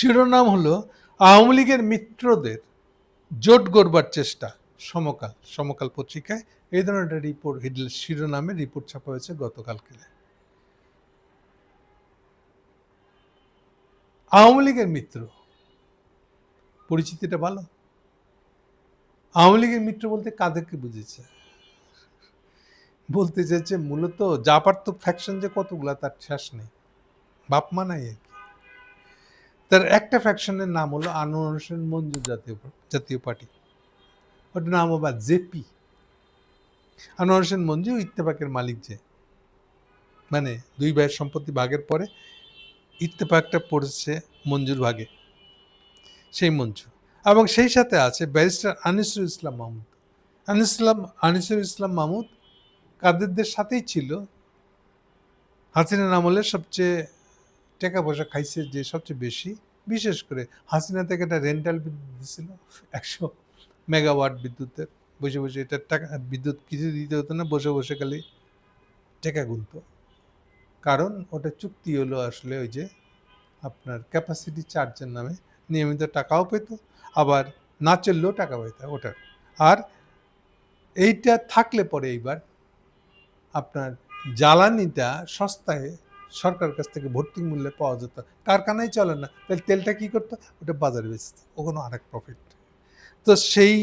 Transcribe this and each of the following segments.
শিরোনাম হলো আওয়ামী লীগের মিত্রদের জোট গড়বার চেষ্টা সমকাল সমকাল পত্রিকায়। এই ধরনের একটা রিপোর্ট শিরোনামে রিপোর্ট ছাপা হয়েছে গতকালকে। আওয়ামী লীগের মিত্র, পরিচিতিটা ভালো? আওয়ামী লীগের মিত্র বলতে কাদেরকে বুঝেছে? বলতে চাইছে মূলত জাপার্থক ফ্যাকশন যে কতগুলা, তার শেষ নেই। বাপ মা নাই আর কি। তার একটা ফ্যাকশনের নাম হলো আনোয়ার হোসেন মঞ্জু জাতীয় জাতীয় পার্টি। ওটার নাম আবার জেপি। আনোয়ার হোসেন মঞ্জু ইত্তেফাকের মালিক যে। মানে দুই ভাইয়ের সম্পত্তি ভাগের পরে ইত্তেফাকটা পড়েছে মঞ্জুর ভাগে। সেই মঞ্জু। এবং সেই সাথে আছে ব্যারিস্টার আনিসুল ইসলাম মাহমুদ। আনিস ইসলাম আনিসুল ইসলাম মাহমুদ কাদেরদের সাথেই ছিল। হাসিনার আমলে সবচেয়ে টাকা পয়সা খাইছে যে সবচেয়ে বেশি, বিশেষ করে হাসিনা থেকে একটা রেন্টাল বিদ্যুৎ দিছিল, একশো মেগাওয়াট বিদ্যুতের। বসে বসে এটা টাকা, বিদ্যুৎ কিছু দিতে হতো না, বসে বসে খালি টাকা গুনতো। কারণ ওটা চুক্তি হলো আসলে ওই যে আপনার ক্যাপাসিটি চার্জের নামে, নিয়মিত টাকাও পেত, আবার না চললেও টাকা পেত ওটার। আর এইটা থাকলে পরে এইবার আপনার জ্বালানিটা সস্তায় সরকার কাছ থেকে ভর্তি মূল্যে পাওয়া যেত। কারখানায় চলে না। তাহলে তেলটা কী করতো? ওটা বাজারে বেচত। ওখানে আরেক প্রফিট তো সেই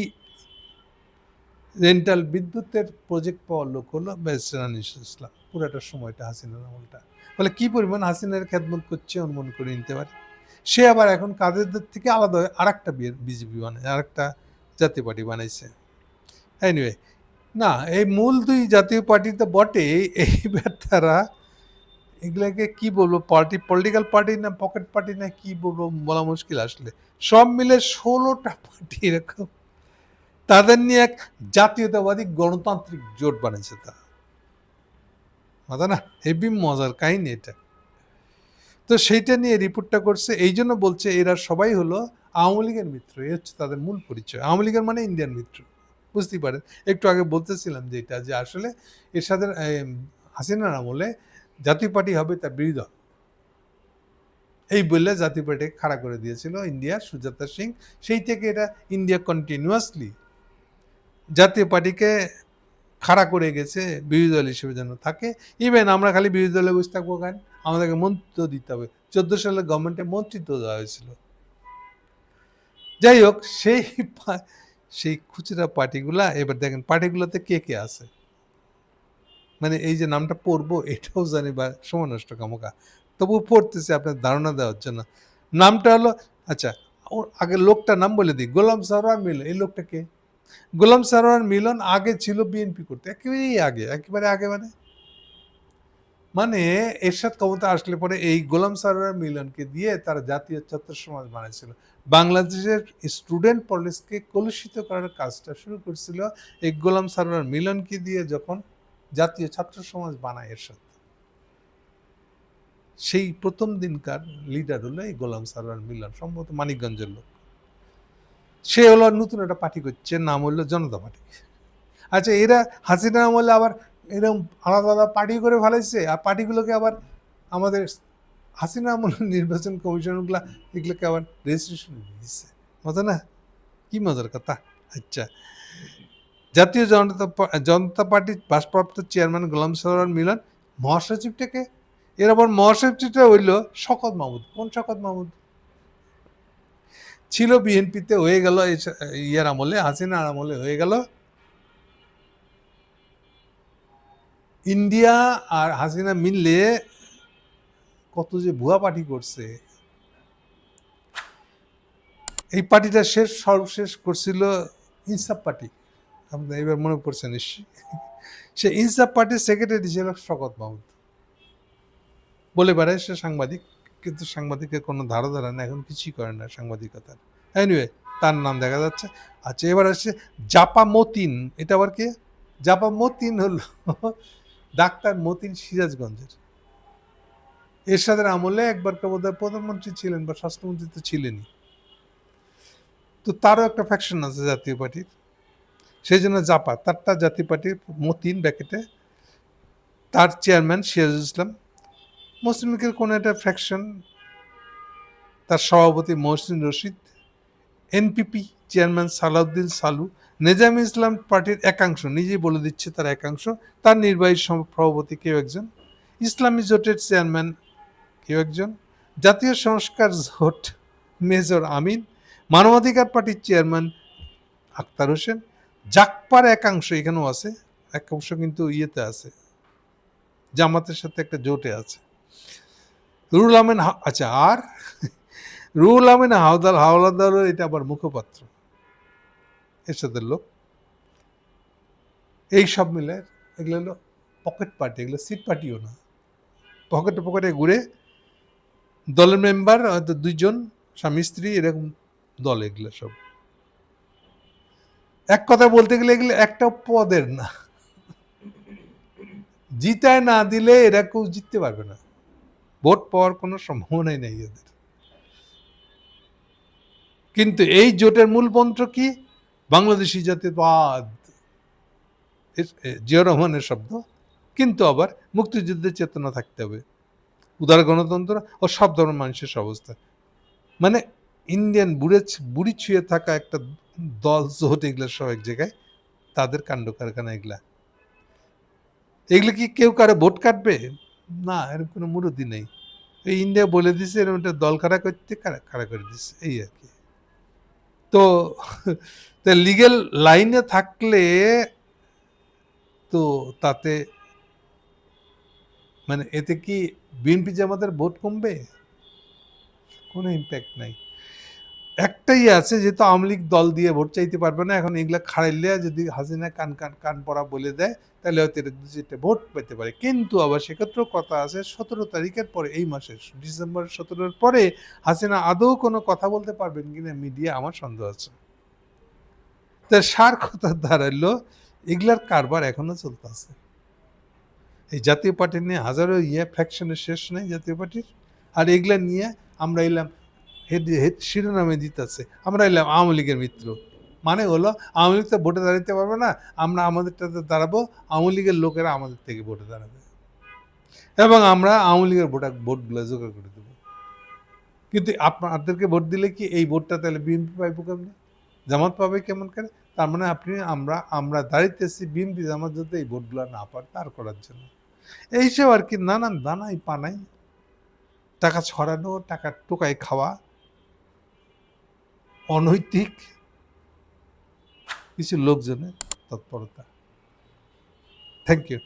রেন্টাল বিদ্যুতের প্রজেক্ট পাওয়ার লোক হলো ব্যারিস্টার ইসলাম। পুরাটা সময়টা হাসিনার আমলটা। ফলে কী পরিমাণ হাসিনার খেদমত করছে অনুমান করে নিতে পারে? সে আবার এখন কাদেরদের থেকে আলাদা হয়ে আর একটা বিজেপি বানায় আর একটা জাতীয় পার্টি বানাইছে। এনিওয়ে না, এই মূল দুই জাতীয় পার্টি তো বটে এইবার তারা এগুলাকে কি বলব পার্টি পলিটিক্যাল পার্টি না পকেট পার্টি না কি বলব বলা মুশকিল আসলে। সব মিলে ষোলোটা পার্টি এরকম। তাদের নিয়ে এক জাতীয়তাবাদী গণতান্ত্রিক জোট বানিয়েছে তা মাথা না হেভি মজার কাহিনী এটা। তো সেইটা নিয়ে রিপোর্টটা করছে, এই জন্য বলছে এরা সবাই হলো আওয়ামী লীগের মিত্র এ হচ্ছে তাদের মূল পরিচয়। আওয়ামী লীগের মানে ইন্ডিয়ান মিত্র, বুঝতেই পারেন। একটু আগে বলতেছিলাম যে এটা যে আসলে এর সাথে হাসিনার আমলে জাতীয় পার্টি হবে তার বিরোধী এই বললে জাতীয় পার্টিকে খাড়া করে দিয়েছিল ইন্ডিয়া, সুজাতা সিং। সেই থেকে এটা ইন্ডিয়া কন্টিনিউয়াসলি জাতীয় পার্টিকে খাড়া করে গেছে, বিরোধী দল হিসেবে যেন থাকে। ইভেন আমরা খালি বিরোধী দলে বসে থাকব কেন? আমাদেরকে মন্ত্রিত্ব দিতে হবে। চোদ্দ সালে গভর্নমেন্টে মন্ত্রিত্ব দেওয়া হয়েছিল। যাই হোক, সেই সেই খুচরা পার্টিগুলা, এবার দেখেন পার্টিগুলোতে কে কে আছে? মানে এই যে নামটা পড়ব, এটাও জানি বা সময় নষ্ট কামকা তবু পড়তেছে আপনার ধারণা দেওয়ার জন্য। নামটা হলো আচ্ছা ওর আগে লোকটার নাম বলে দিই, গোলাম সারোয়ার মিলন। এই লোকটা কে? গোলাম সারোয়ার মিলন আগে ছিল বিএনপি করতে, একেবারেই আগে, একেবারে আগে মানে? মানে এরশাদ ক্ষমতা আসলে পরে এই গোলাম সারোয়ার মিলনকে দিয়ে তারা জাতীয় ছাত্র সমাজ বানাইছিল। বাংলাদেশের স্টুডেন্ট পলিসকে কলুষিত করার কাজটা শুরু করছিল এই গোলাম সারোয়ার মিলনকে দিয়ে যখন জাতীয় ছাত্র সমাজ বানায় এরশাদ। সেই প্রথম দিনকার লিডার হলো এই গোলাম সারোয়ার মিলন, সম্ভবত মানিকগঞ্জের লোক। সে হলো নতুন একটা পার্টি করছে, নাম হলো জনতা পার্টি। আচ্ছা এরা হাসিনা আমলে আবার এরকম আলাদা আলাদা পার্টি করে ফেলাইছে, আর পার্টিগুলোকে আবার আমাদের হাসিনা আমল নির্বাচন কমিশনগুলা এগুলোকে আবার রেজিস্ট্রেশন দিচ্ছে মজা না? কি মজার কথা? আচ্ছা জাতীয় জনতা জনতা পার্টির ভারপ্রাপ্ত চেয়ারম্যান গোলাম সরোয়ার মিলন মহাসচিবটাকে। এর আবার মহাসচিবটা হইল শকত মাহমুদ। কোন শকত মাহমুদ? ছিল বিএনপিতে, হয়ে গেল ইয়ার আমলে, হাসিনার আমলে হয়ে গেল। ইন্ডিয়া আর হাসিনা মিললে কত যে ভুয়া পার্টি করছে। এই পার্টিটা শেষ, সর্বশেষ করছিল ইনসাফ পার্টি। আপনার এবার মনে পড়ছে নিশ্চয়ই সে ইনসাফ পার্টির সেক্রেটারি ছিল শকত মাহমুদ। বলে বেড়ায় সে সাংবাদিক, কিন্তু সাংবাদিকের কোনো ধারা ধারা না এখন কিছুই করে না সাংবাদিকতার এনিওয়ে তার নাম দেখা যাচ্ছে। আচ্ছা এবার আসছে জাপা মতিন এটা আবার কে? জাপা মতিন হলো ডাক্তার মতিন সিরাজগঞ্জের। এরশাদের আমলে একবার বোধহয় প্রধানমন্ত্রী ছিলেন বা স্বাস্থ্যমন্ত্রী তো ছিলেনই। তো তারও একটা ফ্যাকশন আছে জাতীয় পার্টির। সেই জন্য জাপা, তারটা জাতীয় পার্টির মতিন ব্যাকেটে তার চেয়ারম্যান সিরাজুল ইসলাম। মুসলিম লীগের কোনো একটা ফ্যাকশন তার সভাপতি মহসিন রশিদ এনপিপি চেয়ারম্যান সালাউদ্দিন সালু, নেজাম ইসলাম পার্টির একাংশ, নিজেই বলে দিচ্ছে তার একাংশ, তার নির্বাহী সভাপতি কেউ একজন, ইসলামী জোটের চেয়ারম্যান কেউ একজন, জাতীয় সংস্কার জোট মেজর আমিন, মানবাধিকার পার্টির চেয়ারম্যান আক্তার হোসেন জাকপার একাংশ এখানেও আছে, একাংশ কিন্তু ইয়েতে আছে, জামাতের সাথে একটা জোটে আছে। রুহুল আমেন আচ্ছা আর? রুহুল আমিন হাওদার হাওলাদারের এটা আবার মুখপাত্র, এরশাদের লোক। এই সব মিলে এগুলো হলো পকেট পার্টি, এগুলো সিট পার্টিও না। পকেটে পকেটে ঘুরে দলের মেম্বার, হয়তো দুইজন, স্বামী, স্ত্রী, এরকম দল এগুলো সব। এক কথা বলতে গেলে এগুলো একটা পদের না। জিতায় না দিলে এরা কেউ জিততে পারবে না। ভোট পাওয়ার কোনো সম্ভাবনাই নেই এদের। কিন্তু এই জোটের মূল মন্ত্র কি? বাংলাদেশি এ- জিয়া রহমানের শব্দ। কিন্তু আবার মুক্তিযুদ্ধের চেতনা থাকতে হবে। উদার গণতন্ত্র ও সব ধরনের মানুষের অবস্থা। মানে ইন্ডিয়ান বুড়ে বুড়ি ছুঁয়ে থাকা একটা দল জোট এগুলো সব এক জায়গায়, তাদের কাণ্ড কারখানা এগুলা। এগুলো কি কেউ কারও ভোট কাটবে? না এরকম কোনো মুরুদি নেই। এই ইন্ডিয়া বলে দিছে এরকম একটা দল খাড়া করতে, খাড়া করে দিচ্ছে এই আর কি। তো লিগেল লাইনে থাকলে তো তাতে মানে এতে কি বিএনপি জামাতের ভোট কমবে? কোনো ইম্প্যাক্ট নাই। একটাই আছে যেহেতু আওয়ামী লীগ দল দিয়ে ভোট চাইতে পারবে না। এখন এগুলা খাড়াইলে যদি হাসিনা কান কান কান পড়া বলে দেয়, তাহলে হয়তো এরা দু চারটে ভোট পেতে পারে। কিন্তু আবার সেক্ষেত্রেও কথা আছে, সতেরো তারিখের পরে, এই মাসের, ডিসেম্বর সতেরোর পরে হাসিনা আদৌ কোনো কথা বলতে পারবেন কিনা মিডিয়া আমার সন্দেহ আছে। তা সার কথা দাঁড়াইলো, এগুলার কারবার এখনও চলতেছে এই জাতীয় পার্টি নিয়ে হাজারো ইয়ে ফ্যাকশনের শেষ নেই জাতীয় পার্টির। আর এগুলা নিয়ে আমরা এলাম হেড হেড শিরোনামে দিতেছে। আমরা এলাম আওয়ামী লীগের মিত্র। মানে হলো, আওয়ামী লীগ তো ভোটে দাঁড়াতে পারবে না, আমরা আমাদেরটাতে দাঁড়াবো, আওয়ামী লীগের লোকেরা আমাদের থেকে ভোটে দাঁড়াবে। এবং আমরা আওয়ামী লীগের ভোটা, ভোটগুলো জোগাড় করে দেবো। কিন্তু আপনাদেরকে ভোট দিলে কি এই ভোটটা তাহলে বিএনপি পাইবো কেমন? জামাত পাবে কেমন করে? তার মানে আপনি, আমরা আমরা দাঁড়িতেছি বিএনপি, জামাত যাতে এই ভোটগুলো না পার তার করার জন্য। এইসব আর কি নানান দানাই পানাই। টাকা ছড়ানো, টাকা টোকাই খাওয়া অনৈতিক কিছু লোকজনের তৎপরতা। Thank you